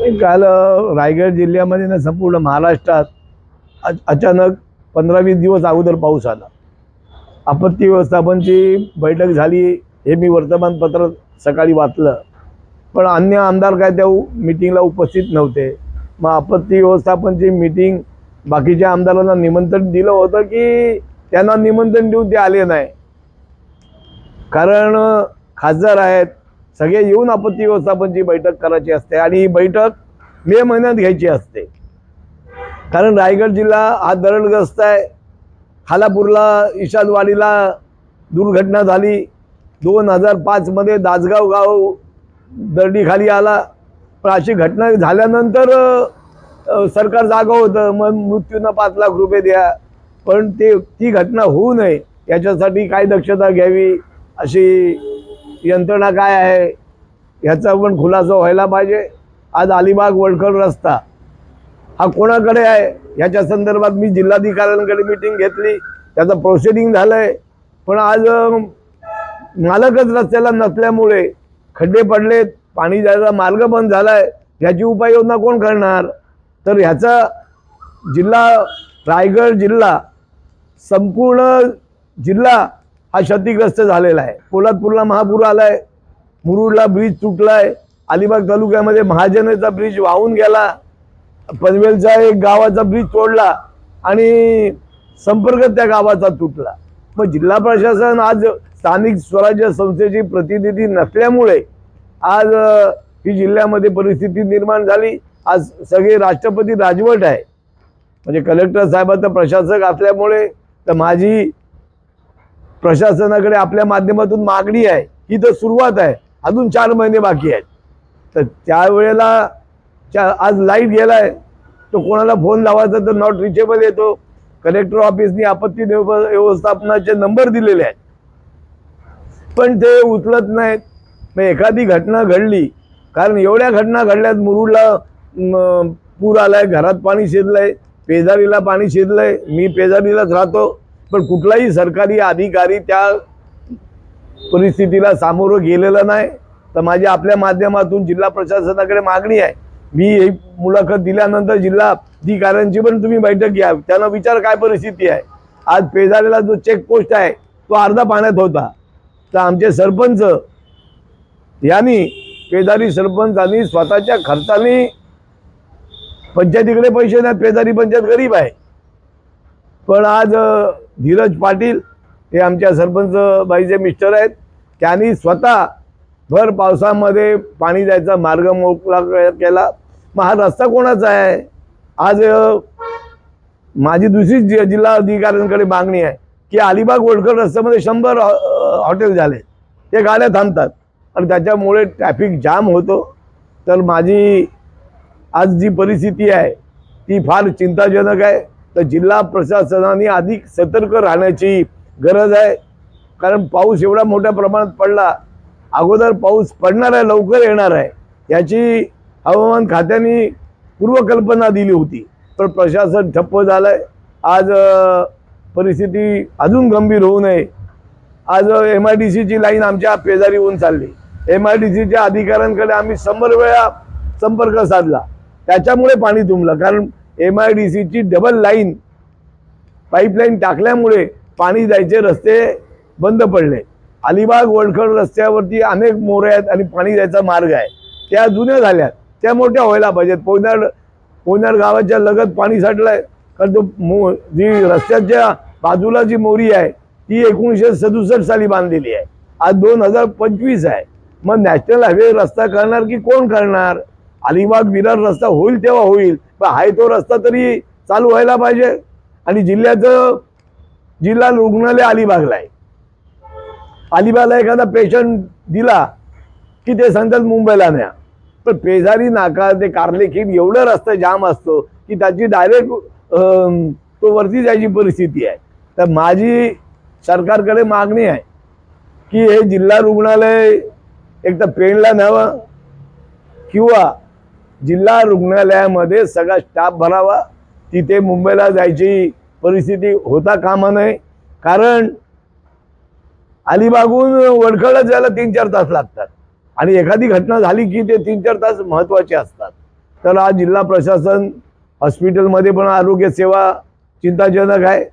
काल रायगड जिल्ह्यामध्ये ना संपूर्ण महाराष्ट्रात अचानक पंधरा वीस दिवस अगोदर पाऊस आला. आपत्ती व्यवस्थापनची बैठक झाली हे मी वर्तमानपत्र सकाळी वाचलं. पण अन्य आमदार काय त्या मिटिंगला उपस्थित नव्हते. मग आपत्ती व्यवस्थापनची मीटिंग बाकीच्या आमदारांना निमंत्रण दिलं होतं की त्यांना निमंत्रण देऊन ते आले नाही. कारण खासदार आहेत सगळे येऊन आपत्ती व्यवस्थापनची बैठक करायची असते आणि ही बैठक मे महिन्यात घ्यायची असते. कारण रायगड जिल्हा हा दरडग्रस्त आहे. खालापूरला ईशानवाडीला दुर्घटना झाली. दोन हजार पाचमध्ये दासगाव गाव दरडीखाली आला. पण अशी घटना झाल्यानंतर सरकार जागं होतं. मग मृत्यूनं पाच लाख रुपये द्या. पण ते ती घटना होऊ नये. याच्यासाठी काय दक्षता घ्यावी अशी यंत्रणा काय आहे? ह्याचा पण खुलासा व्हायला पाहिजे. आज अलिबाग वडखड रस्ता. हा कोणाकडे आहे? ह्याच्या संदर्भात मी जिल्हाधिकाऱ्यांकडे मिटिंग घेतली. त्याचं प्रोसिडिंग झालं आहे पण आज मालकच रस्त्याला नसल्यामुळे खड्डे पडलेत पाणी जायचा मार्ग बंद झाला आहे ह्याची उपाययोजना कोण करणार? तर ह्याचा जिल्हा रायगड जिल्हा संपूर्ण जिल्हा हा क्षतिग्रस्त झालेला आहे. पोलादपूरला महापूर आला आहे मुरुडला ब्रिज तुटला आहे अलिबाग तालुक्यामध्ये महाजनेचा ब्रिज वाहून गेला पनवेलचा एक गावाचा ब्रिज तोडला आणि संपर्क त्या गावाचा तुटला. मग जिल्हा प्रशासन आज स्थानिक स्वराज्य संस्थेची प्रतिनिधी नसल्यामुळे आज ही जिल्ह्यामध्ये परिस्थिती निर्माण झाली. आज सगळे राष्ट्रपती राजवट आहे. म्हणजे कलेक्टर साहेबाचं प्रशासक असल्यामुळे तर माझी प्रशासनाकडे आपल्या माध्यमातून मागणी आहे. ही तर सुरुवात आहे. अजून चार महिने बाकी आहेत. तर त्यावेळेला च्या आज लाइट गेलाय. तो कोणाला फोन लावायचा तर नॉट रिचेबल येतो. कलेक्टर ऑफिसनी आपत्ती व्यव- व्यवस्थापनाचे नंबर दिलेले आहेत. पण ते उचलत नाहीत. मग एखादी घटना घडली. कारण एवढ्या घटना घडल्यात मुरुडला पूर आलाय घरात पाणी शिरलंय पेजारीला पाणी शिरलंय. मी पेजारीलाच राहतो. पण कुठलाही सरकारी अधिकारी त्या परिस्थितीला सामोरं गेलेलं नाही. तर माझी आपल्या माध्यमातून जिल्हा प्रशासनाकडे मागणी आहे. मी ही मुलाखत दिल्यानंतर जिल्हा अधिकाऱ्यांची पण तुम्ही बैठक घ्या. त्यांना विचार काय परिस्थिती आहे? आज पेजारीला जो चेकपोस्ट आहे तो अर्धा पाण्यात होता. तर आमचे सरपंच यांनी पेदारी सरपंचांनी स्वतःच्या खर्चाने पंचायतीकडे पैसे नाहीत पेदारी पंचायत गरीब आहे. पण आज धीरज पाटील हे आमच्या सरपंच बाईचे मिस्टर आहेत. त्यांनी स्वतः भर पावसामध्ये पाणी जायचा मार्ग मोकळा के- केला. मग हा रस्ता कोणाचा आहे? आज माझी दुसरी जि- जिल्हा अधिकाऱ्यांकडे मागणी आहे की अलिबाग वडकर रस्त्यामध्ये शंभर हॉ- हॉटेल झाले. ते गाड्या थांबतात आणि त्याच्यामुळे ट्रॅफिक जाम होतो. तर माझी आज जी परिस्थिती आहे ती फार चिंताजनक आहे. तर जिल्हा प्रशासनाने अधिक सतर्क राहण्याची गरज आहे. कारण पाऊस एवढा मोठ्या प्रमाणात पडला अगोदर पाऊस पडणार आहे लवकर येणार आहे याची हवामान खात्याने पूर्वकल्पना दिली होती. पण प्रशासन ठप्प झालं आहे आज परिस्थिती अजून गंभीर होऊ नये. आज एम आय डी सीची लाईन आमच्या पेजारी होऊन चालली. एम आय डी सीच्या अधिकाऱ्यांकडे आम्ही शंभर वेळा संपर्क साधला. त्याच्यामुळे पाणी तुंबलं. कारण एम आय डी सीची डबल लाईन पाईपलाईन टाकल्यामुळे पाणी जायचे रस्ते बंद पडले. अलिबाग वडखड रस्त्यावरती अनेक मोरे आहेत आणि पाणी जायचा मार्ग आहे. त्या जुन्या झाल्यात. त्या मोठ्या व्हायला पाहिजेत. पोयनाड पोयनाड गावाच्या लगत पाणी साठलं आहे कारण तो मो जी रस्त्याच्या बाजूला जी मोरी आहे ती एकोणीसशे सदुसष्ट साली बांधलेली आहे. आज दोन हजार पंचवीस आहे. मग नॅशनल हायवे रस्ता करणार की कोण करणार? अलिबाग विरार रस्ता होईल तेव्हा होईल. पण आहे तो रस्ता तरी चालू व्हायला पाहिजे. आणि जिल्ह्याचं जिल्हा रुग्णालय अलिबागला आहे. अलिबागला एखादा पेशंट दिला की ते सांगतात मुंबईला न्या. पण पेजारी नाका ते कार्लेखीन एवढं रस्ता जाम असतो की त्याची डायरेक्ट तो वरती जायची परिस्थिती आहे. तर माझी सरकारकडे मागणी आहे की हे जिल्हा रुग्णालय एक तर पेणला न्यावं किंवा जिल्हा रुग्णालयामध्ये सगळा स्टाफ भरावा. तिथे मुंबईला जायची परिस्थिती होता कामा नये. कारण अलिबागून वडखळला जायला तीन चार तास लागतात. आणि एखादी घटना झाली की ते तीन चार तास महत्त्वाचे असतात. तर आज जिल्हा प्रशासन हॉस्पिटलमध्ये पण आरोग्य सेवा चिंताजनक आहे.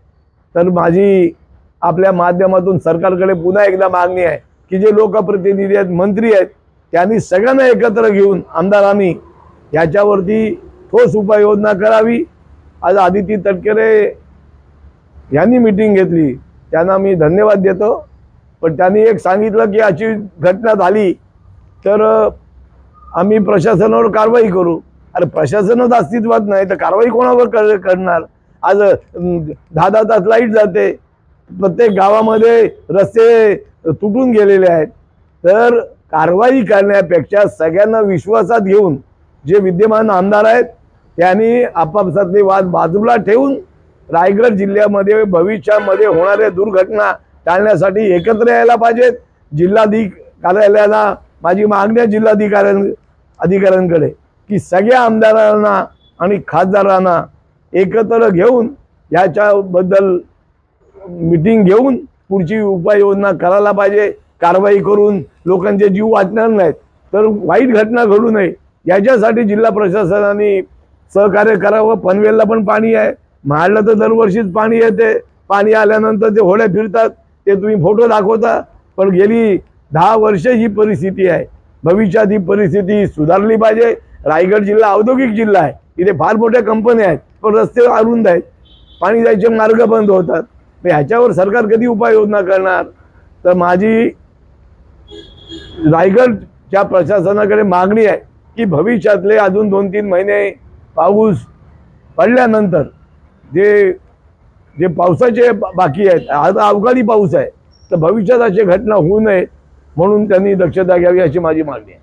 तर माझी आपल्या माध्यमातून सरकारकडे पुन्हा एकदा मागणी आहे की जे लोकप्रतिनिधी आहेत मंत्री आहेत त्यांनी सगळ्यांना एकत्र घेऊन आमदारांनी याच्यावरती ठोस उपाययोजना करावी. आज आदिती तटकरे यांनी मिटिंग घेतली. त्यांना मी धन्यवाद देतो. पण त्यांनी एक सांगितलं की अशी घटना झाली तर आम्ही प्रशासनावर कारवाई करू. अरे प्रशासनच अस्तित्वात नाही तर कारवाई कोणावर कर करणार? आज दहा दहा तास लाइट जाते. प्रत्येक गावामध्ये रस्ते तुटून गेलेले आहेत. तर कारवाई करण्यापेक्षा सगळ्यांना विश्वासात घेऊन जे विद्यमान आमदार आहेत त्यांनी आपापसातले वाद बाजूला ठेवून रायगड जिल्ह्यामध्ये भविष्यामध्ये होणाऱ्या दुर्घटना टाळण्यासाठी एकत्र यायला पाहिजेत. जिल्हाधिक कार्यालयाला माझी मागणी आहे जिल्हाधिकाऱ्यां अधिकाऱ्यांकडे की सगळ्या आमदारांना आणि खासदारांना एकत्र घेऊन याच्याबद्दल मिटिंग घेऊन पुढची उपाययोजना करायला पाहिजे. कारवाई करून लोकांचे जीव वाचणार नाहीत. तर वाईट घटना घडू नये. याच्यासाठी जिल्हा प्रशासनाने सहकार्य करावं. पनवेलला पण पाणी आहे. महाडला तर दरवर्षीच पाणी येते. पाणी आल्यानंतर ते होड्या फिरतात. ते तुम्ही फोटो दाखवता. पण गेली दहा वर्ष ही परिस्थिती आहे. भविष्यात ही परिस्थिती सुधारली पाहिजे. रायगड जिल्हा औद्योगिक जिल्हा आहे. इथे फार मोठ्या कंपन्या आहेत. पण रस्ते अरुंद आहेत. पाणी जायचे मार्ग बंद होतात. मग ह्याच्यावर सरकार कधी उपाययोजना करणार? तर माझी रायगडच्या प्रशासनाकडे मागणी आहे. की भविष्यातले अजून दोन तीन महिने पाऊस पडल्यानंतर जे जे पावसाचे बाकी आहेत आज अवकाळी पाऊस आहे तर भविष्यात अशी घटना होऊ नये म्हणून त्यांनी दक्षता घ्यावी अशी माझी मागणी आहे.